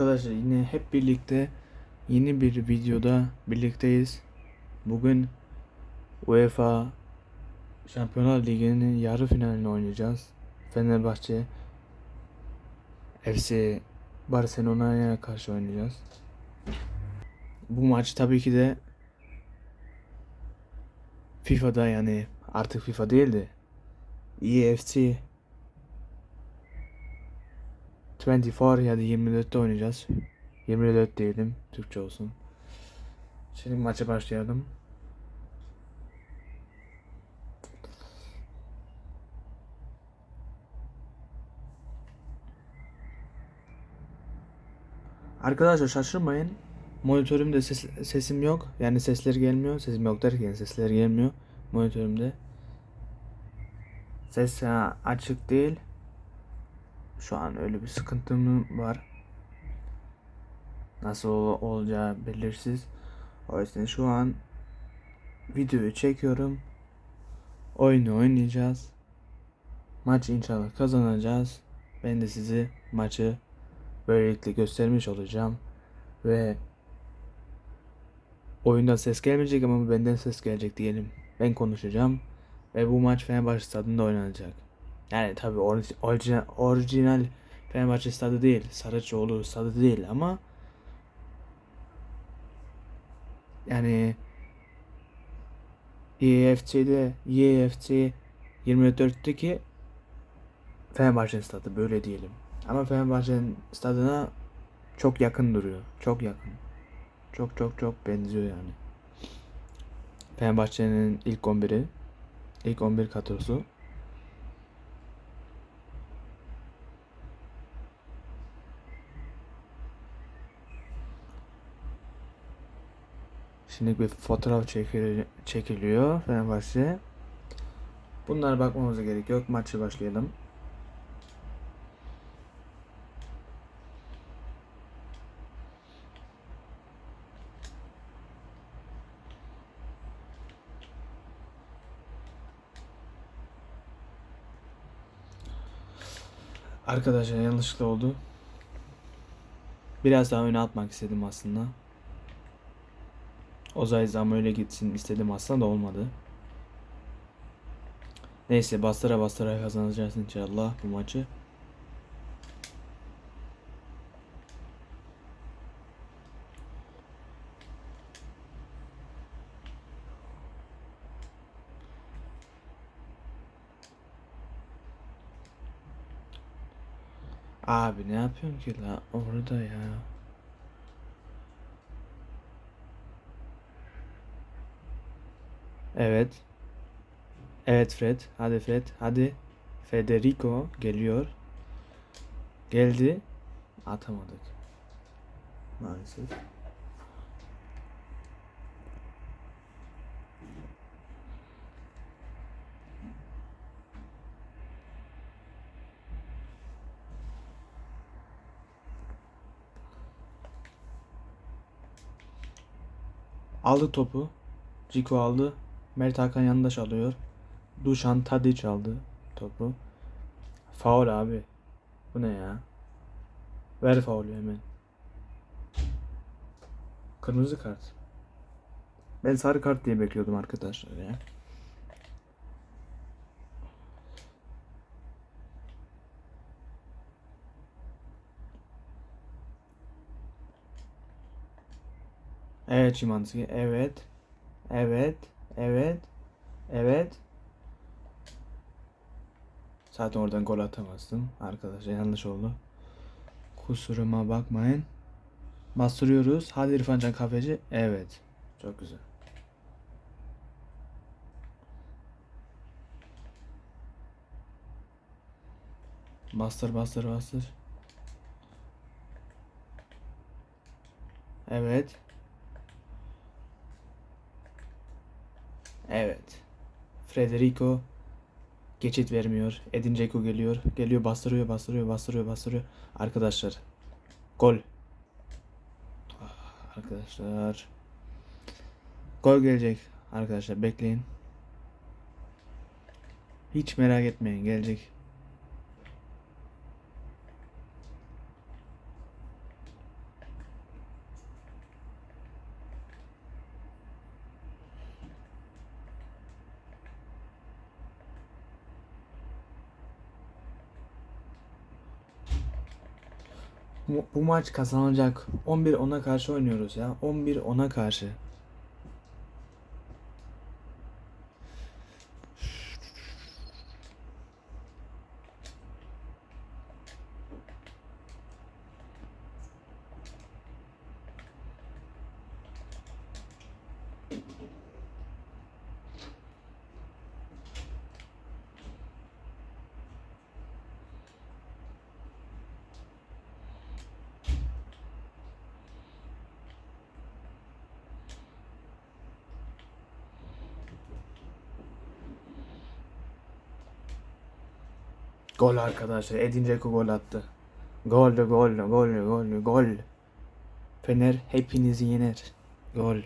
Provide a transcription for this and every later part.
Arkadaşlar yine hep birlikte yeni bir videoda birlikteyiz. Bugün UEFA Şampiyonlar Ligi'nin yarı finalini oynayacağız. Fenerbahçe FC Barcelona'ya karşı oynayacağız. Bu maç tabii ki de FIFA'da yani artık FIFA değil de EFC 24 ya da 24'te oynayacağız. 24 diyelim. Türkçe olsun. Şimdi maça başlayalım. Arkadaşlar şaşırmayın. Monitörümde ses, sesim yok. Yani sesler gelmiyor. Sesim yok derken sesler gelmiyor. Monitörümde. Ses açık değil. Şu an öyle bir sıkıntım var. Nasıl ol- olacağı belirsiz. O yüzden şu an videoyu çekiyorum. Oyunu oynayacağız. Maçı inşallah kazanacağız. Ben de sizi maçı böylelikle göstermiş olacağım. Ve oyundan ses gelmeyecek ama benden ses gelecek diyelim. Ben konuşacağım. Ve bu maç Fenerbahçe stadında oynanacak. Yani tabi orijinal, orijinal Fenerbahçe stadı değil. Saraçoğlu stadı değil ama yani EFC'de EFC 24'teki Fenerbahçe stadı böyle diyelim. Ama Fenerbahçe'nin stadına çok yakın duruyor. Çok yakın. Çok çok çok benziyor yani. Fenerbahçe'nin ilk 11'i. ilk 11 kadrosu. Şimdi bir fotoğraf çekil- çekiliyor Fenerbahçe. Bunlara bakmamıza gerek yok. Maçı başlayalım. Arkadaşlar yanlışlıkla oldu. Biraz daha öne atmak istedim aslında. Ozay Zam öyle gitsin istedim aslında da olmadı. Neyse bastıra bastıra kazanacağız inşallah bu maçı. Abi ne yapıyorsun ki la orada ya. Evet. Evet Fred. Hadi Fred. Hadi. Federico geliyor. Geldi. Atamadık. Maalesef. Aldı topu. Ciku aldı. Mert Hakan yandaş alıyor. Dušan Tadić aldı topu. Faul abi. Bu ne ya? Ver faulü hemen. Kırmızı kart. Ben sarı kart diye bekliyordum arkadaşlar ya. Evet Şimanski. Evet. Evet. Evet. Evet. Zaten oradan gol atamazdım. Arkadaşlar yanlış oldu. Kusuruma bakmayın. Bastırıyoruz. Hadi İrfan Can Kahveci. Evet. Çok güzel. Bastır bastır bastır. Evet. Evet. Federico geçit vermiyor. Edin Dzeko geliyor. Geliyor bastırıyor bastırıyor bastırıyor bastırıyor. Arkadaşlar. Gol. Ah, Arkadaşlar. Gol gelecek. Arkadaşlar bekleyin. Hiç merak etmeyin gelecek. Bu, maç kazanacak. 11 ona karşı oynuyoruz ya. 11 ona karşı. Gol arkadaşlar. Edin Dzeko gol attı. Gol, gol, gol, gol, gol. Fener hepinizi yener. Gol.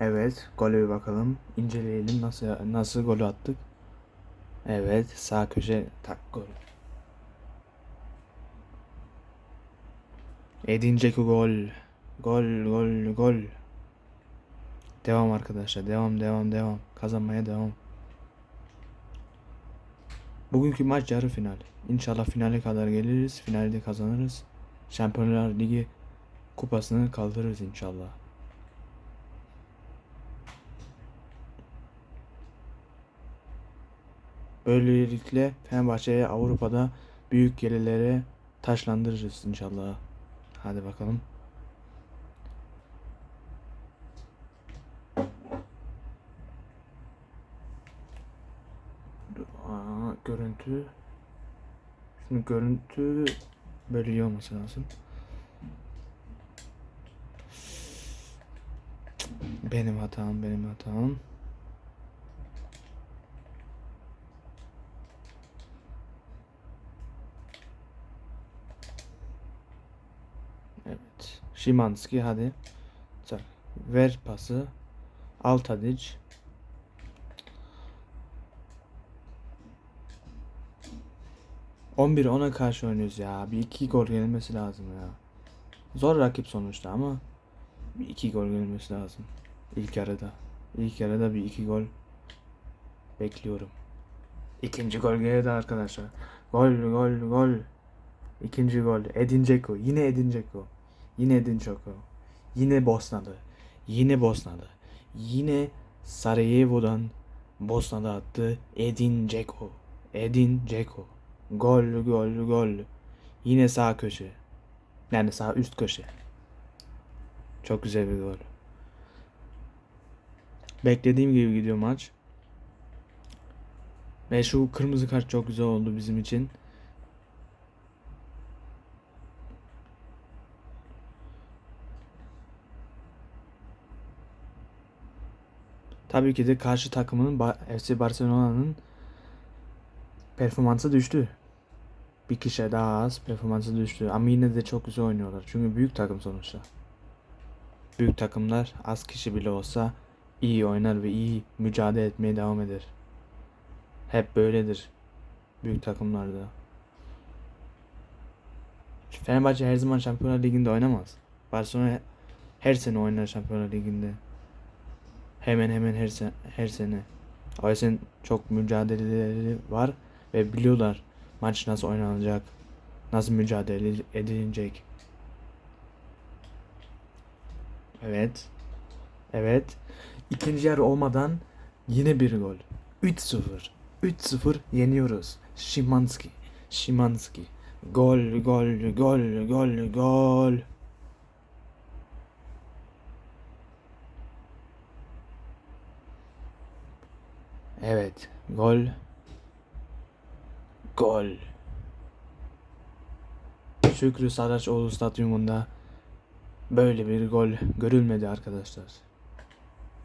Evet, gole bir bakalım. İnceleyelim nasıl nasıl gol attık. Evet, sağ köşe tak gol. Edin Dzeko gol. Gol, gol, gol. Devam arkadaşlar. Devam, devam, devam. Kazanmaya devam. Bugünkü maç yarı final. İnşallah finale kadar geliriz. Finalde kazanırız. Şampiyonlar Ligi kupasını kaldırırız inşallah. Böylelikle Fenerbahçe'ye Avrupa'da büyük yerlere taşlandırırız inşallah. Hadi bakalım. görüntü Şimdi görüntü böyle iyi olması lazım. Benim hatam, benim hatam. Evet. Şimanski hadi. Ver pası. Altadic. 11'e 10'a karşı oynuyoruz ya. Bir iki gol yenilmesi lazım ya. Zor rakip sonuçta ama bir iki gol yenilmesi lazım. İlk yarıda. İlk yarıda bir iki gol bekliyorum. İkinci gol geldi arkadaşlar. Gol gol gol. İkinci gol. Edin Dzeko. Yine Edin Dzeko. Yine Edin Dzeko. Yine Bosna'da. Yine Bosna'da. Yine Sarajevo'dan Bosna'da attı Edin Dzeko. Edin Dzeko. Gol gol gol. Yine sağ köşe. Yani sağ üst köşe. Çok güzel bir gol. Beklediğim gibi gidiyor maç. Ve şu kırmızı kart çok güzel oldu bizim için. Tabii ki de karşı takımının FC Barcelona'nın performansı düştü. Bir kişi daha az performansı düştü. Ama yine de çok güzel oynuyorlar. Çünkü büyük takım sonuçta. Büyük takımlar az kişi bile olsa iyi oynar ve iyi mücadele etmeye devam eder. Hep böyledir. Büyük takımlarda. Fenerbahçe her zaman Şampiyonlar Ligi'nde oynamaz. Barcelona her sene oynar Şampiyonlar Ligi'nde. Hemen hemen her sene, her sene. O yüzden çok mücadeleleri var ve biliyorlar maç nasıl oynanacak, nasıl mücadele edilecek. Evet. Evet. İkinci yarı olmadan yine bir gol. 3-0. 3-0 yeniyoruz. Şimanski. Şimanski. Gol, gol, gol, gol, gol. Evet. Gol. Gol. Şükrü Saraçoğlu Stadyumunda böyle bir gol görülmedi arkadaşlar.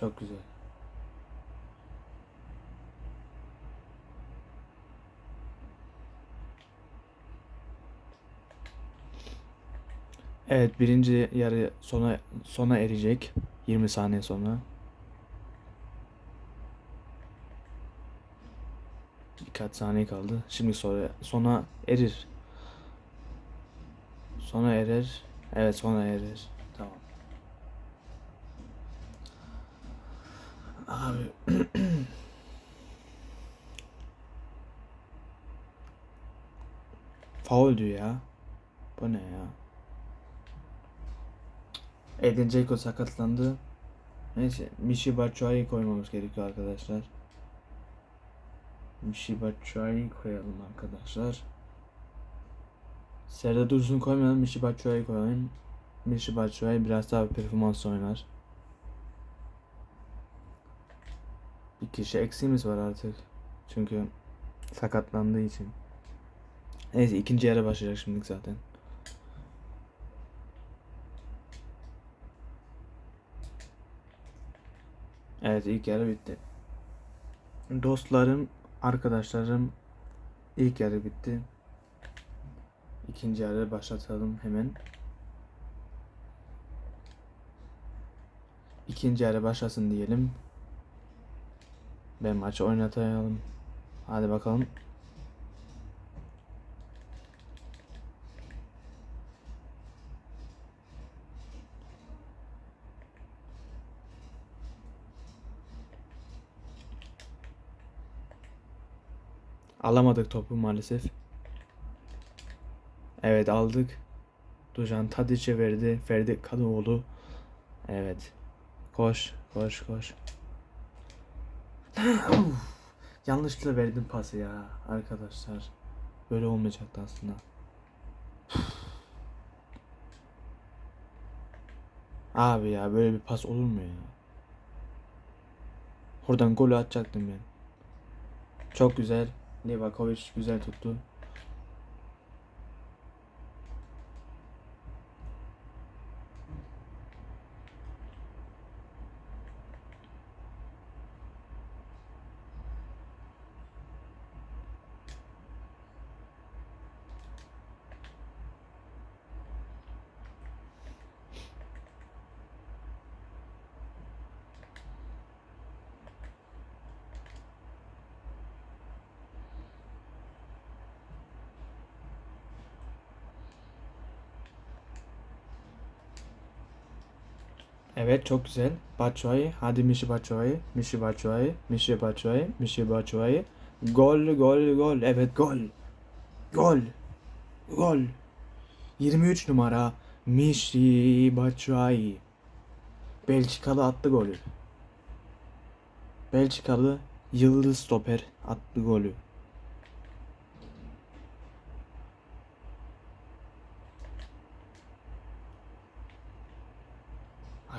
Çok güzel. Evet birinci yarı sona sona erecek. 20 saniye sonra. Birkaç saniye kaldı. Şimdi sonra sona erir. Sona erer. Evet sona erer. Tamam. Abi Faul diyor ya. Bu ne ya? Edin Dzeko sakatlandı. Neyse Michi Batshuayi koymamız gerekiyor arkadaşlar. Michi Batshuayi koyalım arkadaşlar. Serdar Dursun koymayalım. Michi Batshuayi koyalım. Michi Batshuayi biraz daha performans oynar. Bir kişi eksiğimiz var artık. Çünkü sakatlandığı için. Neyse ikinci yarı başlayacak şimdi zaten. Evet ilk yarı bitti. Dostlarım, arkadaşlarım ilk yarı bitti. İkinci yarı başlatalım hemen. İkinci yarı başlasın diyelim. Ben maçı oynatayalım. Hadi bakalım. Alamadık topu maalesef. Evet aldık. Dujan Tadic'e verdi. Ferdi Kadıoğlu. Evet. Koş, koş, koş. Yanlışlıkla verdim pası ya arkadaşlar. Böyle olmayacaktı aslında. Abi ya böyle bir pas olur mu ya? Oradan golü atacaktım ben. Çok güzel. Livakovic güzel tuttu. Evet çok güzel. Batshuayi. Hadi Mişi Batshuayi. Mişi Batshuayi. Mişi Batshuayi. Mişi Batshuayi. Gol gol gol. Evet gol. Gol. Gol. 23 numara Mişi Batshuayi. Belçikalı attı golü. Belçikalı yıldız stoper attı golü.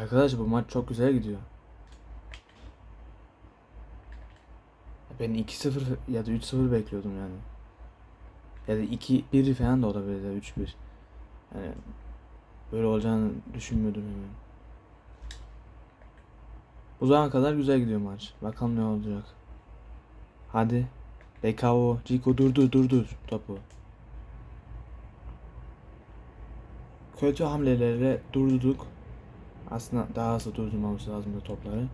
Arkadaş bu maç çok güzel gidiyor. Ben 2-0 ya da 3-0 bekliyordum yani. Ya da 2-1 falan da olabilir ya 3-1. Yani böyle olacağını düşünmüyordum hemen. Bu zamana kadar güzel gidiyor maç. Bakalım ne olacak. Hadi. Bekao, Cico durdur durdur topu. Kötü hamlelerle durdurduk. Aslında daha hızlı durdurmamız lazım da topları.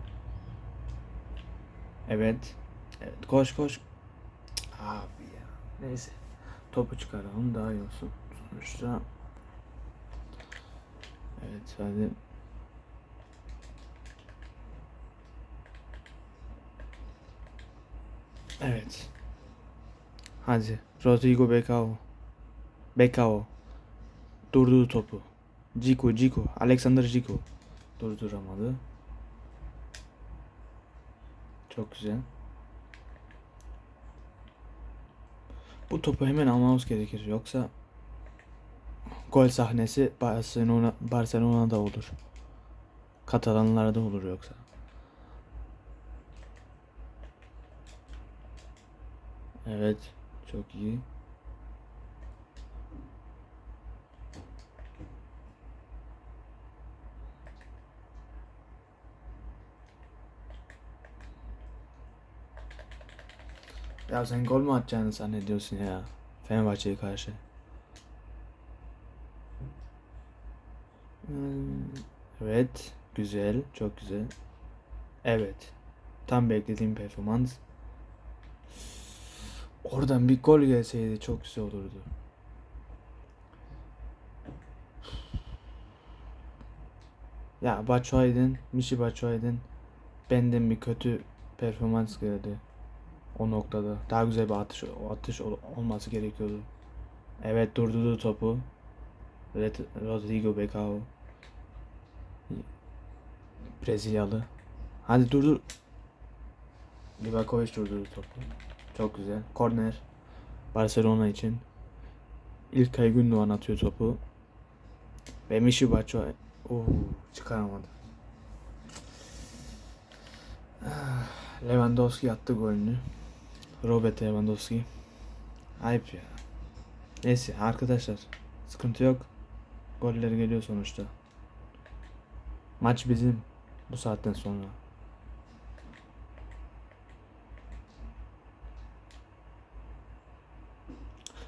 Evet. Evet koş koş. Abi ya. Neyse. Topu çıkaralım daha iyi olsun. Sonuçta. Evet hadi. Evet. Hadi. Rodrigo Becao. Becao. Durdu topu. Ciku, Ciku. Alexander Ciku. Durduramadı. Çok güzel. Bu topu hemen almamız gerekir. Yoksa gol sahnesi Barcelona Barcelona'da olur. Katalanlarda olur yoksa. Evet, çok iyi. Ya sen gol mü atacağını zannediyorsun ya? Fenerbahçe'ye karşı. Hmm, Evet. Güzel. Çok güzel. Evet. Tam beklediğim performans. Oradan bir gol gelseydi çok güzel olurdu. Ya Batshuayi'den, Michy Batshuayi'den benden bir kötü performans geldi. O noktada. Daha güzel bir atış, atış ol- olması gerekiyordu. Evet durdurdu topu. Red- Rodrigo Becao. Brezilyalı. Hadi durdur. Livakovic durdurdu topu. Çok güzel. Korner. Barcelona için. İlkay Gündoğan atıyor topu. Ve Mişi Batshuayi. Oo, çıkaramadı. Ah, Lewandowski attı golünü. Robert Lewandowski. Ayıp ya. Neyse arkadaşlar. Sıkıntı yok. Goller geliyor sonuçta. Maç bizim bu saatten sonra.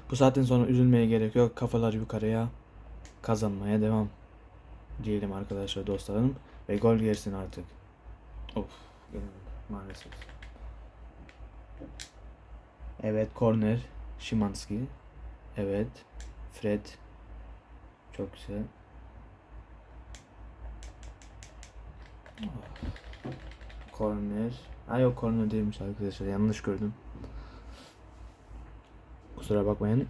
Bu saatten sonra üzülmeye gerek yok. Kafalar yukarıya kazanmaya devam diyelim arkadaşlar dostlarım. Ve gol gelsin artık. Of maalesef. Evet korner. Şimanski. Evet. Fred. Çok güzel. Korner. Ay yok korner değilmiş arkadaşlar. Yanlış gördüm. Kusura bakmayın.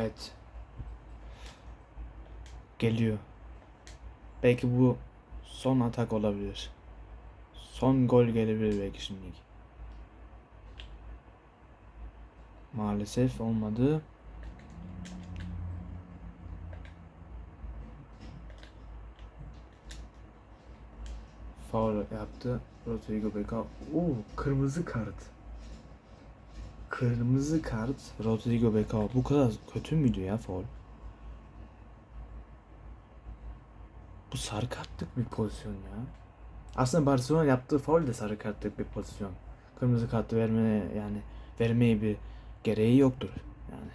Evet. Geliyor. Belki bu son atak olabilir. Son gol gelebilir belki şimdi. Maalesef olmadı. Faul yaptı. Rodrigo Becao. Oo, kırmızı kart. Kırmızı kart Rodrigo Becao. Bu kadar kötü müydü ya faul? Bu sarı kartlık bir pozisyon ya. Aslında Barcelona yaptığı faul de sarı kartlık bir pozisyon. Kırmızı kartı vermeye yani vermeye bir gereği yoktur yani.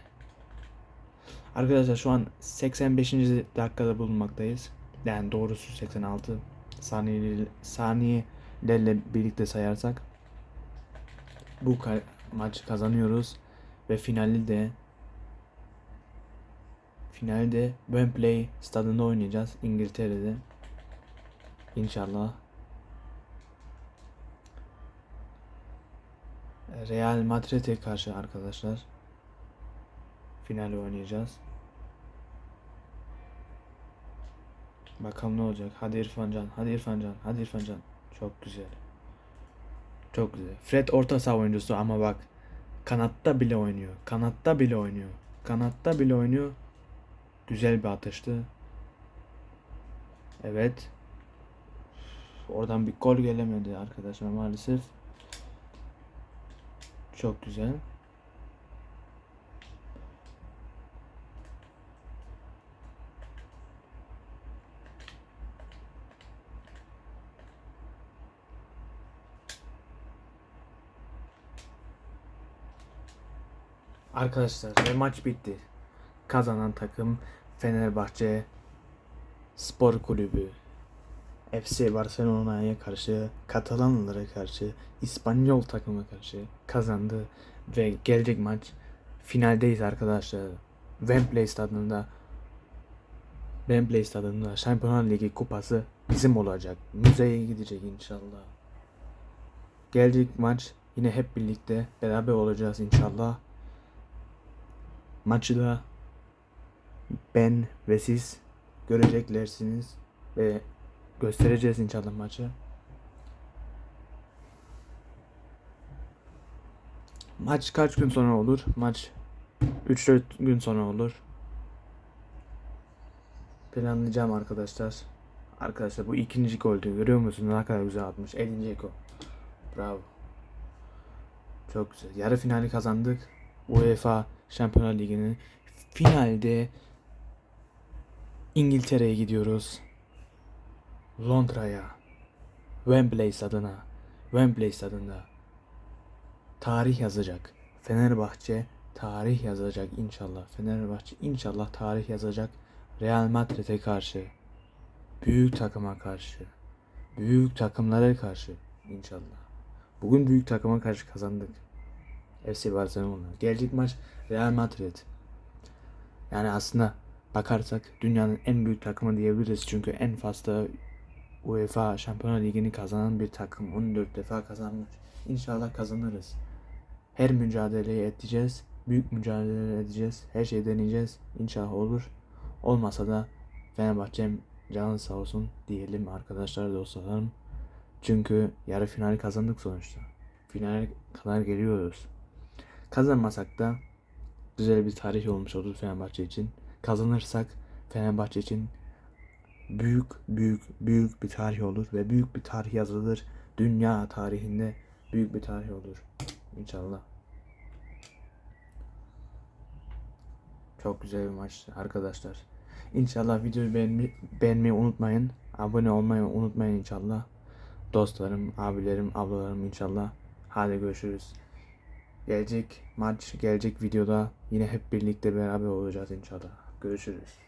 Arkadaşlar şu an 85. dakikada bulunmaktayız. Yani doğrusu 86 saniye saniyelerle birlikte sayarsak bu maçı kazanıyoruz ve finali de finalde Wembley stadında oynayacağız İngiltere'de. İnşallah. Real Madrid'e karşı arkadaşlar. Finali oynayacağız. Bakalım ne olacak. Hadi İrfan Can. Hadi İrfan Can. Hadi İrfan Can. Çok güzel. Çok güzel. Fred orta saha oyuncusu ama bak kanatta bile oynuyor. Kanatta bile oynuyor. Kanatta bile oynuyor. Güzel bir atıştı. Evet. Oradan bir gol gelemedi arkadaşlar maalesef. Çok güzel. Arkadaşlar ve maç bitti. Kazanan takım Fenerbahçe Spor Kulübü. FC Barcelona'ya karşı, Katalanlılara karşı, İspanyol takıma karşı kazandı ve gelecek maç finaldeyiz arkadaşlar. Wembley stadında Wembley stadında Şampiyonlar Ligi kupası bizim olacak. Müzeye gidecek inşallah. Gelecek maç yine hep birlikte beraber olacağız inşallah. Maçı da ben ve siz göreceklersiniz ve göstereceğiz inşallah maçı. Maç kaç gün sonra olur? Maç 3-4 gün sonra olur. Planlayacağım arkadaşlar. Arkadaşlar bu ikinci goldü. Görüyor musunuz? Ne kadar güzel atmış. 50. eko. Bravo. Çok güzel. Yarı finali kazandık. UEFA Şampiyonlar Ligi'nin finalde İngiltere'ye gidiyoruz. Londra'ya. Wembley stadına. Wembley stadında. Tarih yazacak. Fenerbahçe tarih yazacak inşallah. Fenerbahçe inşallah tarih yazacak. Real Madrid'e karşı. Büyük takıma karşı. Büyük takımlara karşı inşallah. Bugün büyük takıma karşı kazandık. FC Barcelona. Gelecek maç Real Madrid. Yani aslında bakarsak dünyanın en büyük takımı diyebiliriz. Çünkü en fazla UEFA Şampiyonlar Ligi'ni kazanan bir takım. 14 defa kazanmış. İnşallah kazanırız. Her mücadeleyi edeceğiz. Büyük mücadele edeceğiz. Her şeyi deneyeceğiz. İnşallah olur. Olmasa da Fenerbahçe'm canı sağ olsun diyelim arkadaşlar dostlarım. Çünkü yarı finali kazandık sonuçta. Finale kadar geliyoruz. Kazanmasak da güzel bir tarih olmuş olur Fenerbahçe için. Kazanırsak Fenerbahçe için büyük büyük büyük bir tarih olur ve büyük bir tarih yazılır. Dünya tarihinde büyük bir tarih olur. İnşallah. Çok güzel bir maç arkadaşlar. İnşallah videoyu beğenme, beğenmeyi unutmayın. Abone olmayı unutmayın inşallah. Dostlarım, abilerim, ablalarım inşallah. Hadi görüşürüz. Gelecek maç, gelecek videoda yine hep birlikte beraber olacağız inşallah. Görüşürüz.